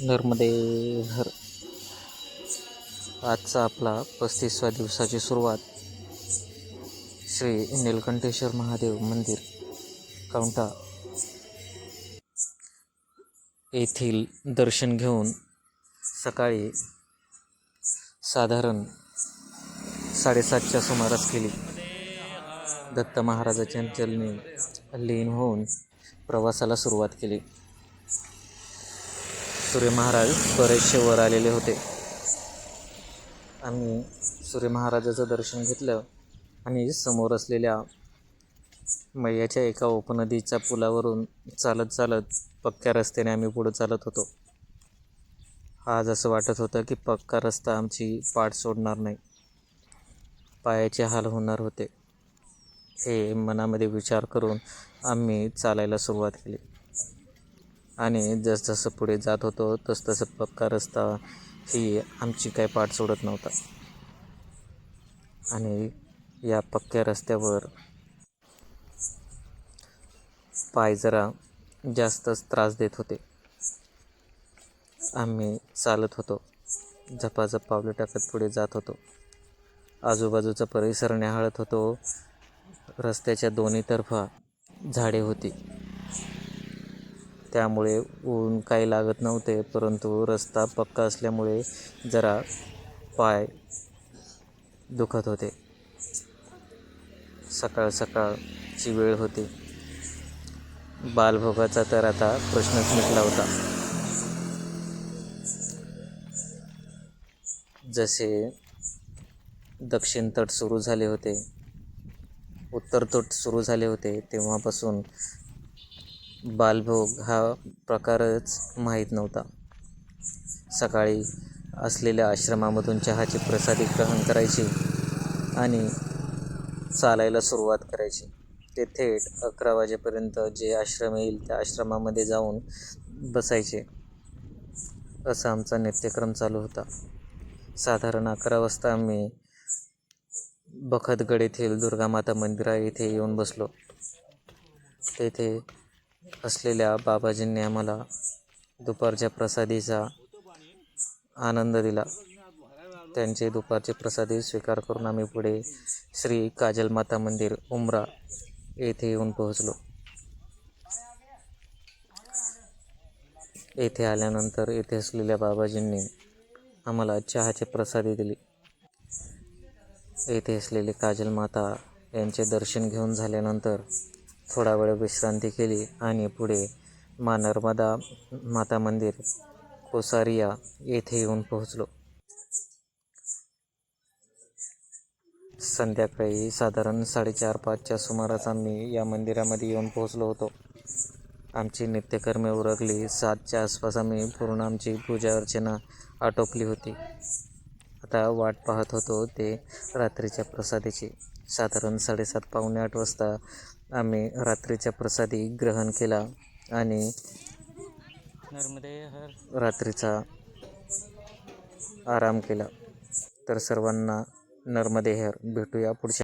नर्मदे हर आजचा आपला पस्तीसव्या दिवसाची सुरुवात. श्री नीलकंठेश्वर महादेव मंदिर काउंटा. येथील दर्शन घेऊन सकाळी साधारण साडेसातच्या सुमारास केली दत्त महाराजाच्या चलनी लीन होऊन प्रवासाला सुरुवात केली. सूर्य महाराज बरेचसे वर आलेले होते. आम्ही सूर्य महाराजाचं दर्शन घेतलं आणि समोर असलेल्या मैयाच्या एका उपनदीच्या पुलावरून चालत चालत पक्क्या रस्त्याने आम्ही पुढं चालत होतो. आज असं वाटत होतं की पक्का रस्ता आमची पाठ सोडणार नाही. पायाचे हाल होणार होते. हे मनामध्ये विचार करून आम्ही चालायला सुरुवात केली. आणि जसजसं पुढे जात होतो तसतसं पक्का रस्ता ही आमची काही पाठ सोडत नव्हता. आणि या पक्क्या रस्त्यावर पाय जरा जास्तच त्रास देत होते. आम्ही चालत होतो झपाझप पावले टाकत पुढे जात होतो. आजूबाजूचा परिसर न्याहाळत होतो. रस्त्याच्या दोन्ही तर्फा झाडे होती. त्यामुळे ऊन काही लागत नव्हते परंतु रस्ता पक्का असल्यामुळे जरा पाय दुखत होते. सकाळ सकाळची वेळ होती. बालभोगाचा तर आता प्रश्नच मिटला होता. जसे दक्षिण तट सुरू झाले होते उत्तर तट सुरू झाले होते तेव्हापासून बालभोग हा प्रकारच माहीत नव्हता. सकाळी असलेल्या आश्रमामधून चहाची प्रसादी ग्रहण करायची आणि चालायला सुरुवात करायची. ते थेट अकरा वाजेपर्यंत जे आश्रम येईल त्या आश्रमामध्ये जाऊन बसायचे. असा आमचा नित्यक्रम चालू होता. साधारण अकरा वाजता आम्ही बखतगड येथील दुर्गामाता मंदिरा येथे येऊन बसलो. तेथे असलेल्या बाबाजींनी आम्हाला दुपारच्या प्रसादीचा आनंद दिला. त्यांचे दुपारचे प्रसादी स्वीकार करून आम्ही पुढे श्री काजल माता मंदिर उमरा येथे येऊन पोहोचलो. येथे आल्यानंतर येथे असलेल्या बाबाजींनी आम्हाला चहाची प्रसादी दिली. येथे असलेले काजल माता यांचे दर्शन घेऊन झाल्यानंतर थोडा वेळ विश्रांती केली आणि पुढे मा नर्मदा माता मंदिर कोसारिया येथे येऊन पोहोचलो. संध्याकाळी साधारण साडेचार पाचच्या सुमारास आम्ही या मंदिरामध्ये येऊन पोहोचलो होतो. आमची नित्यकर्मे उरकली. सातच्या आसपास आम्ही पूर्ण आमची पूजा अर्चना आटोपली होती. आता वाट पाहत होतो ते रात्रीच्या प्रसादीची. साधारण साडेसात पावणे आठ वाजता आम्ही रात्रीच्या प्रसादी ग्रहण केला आणि रात्रीचा आराम केला. तर सर्वांना नर्मदे हर भेटूया पुढच्या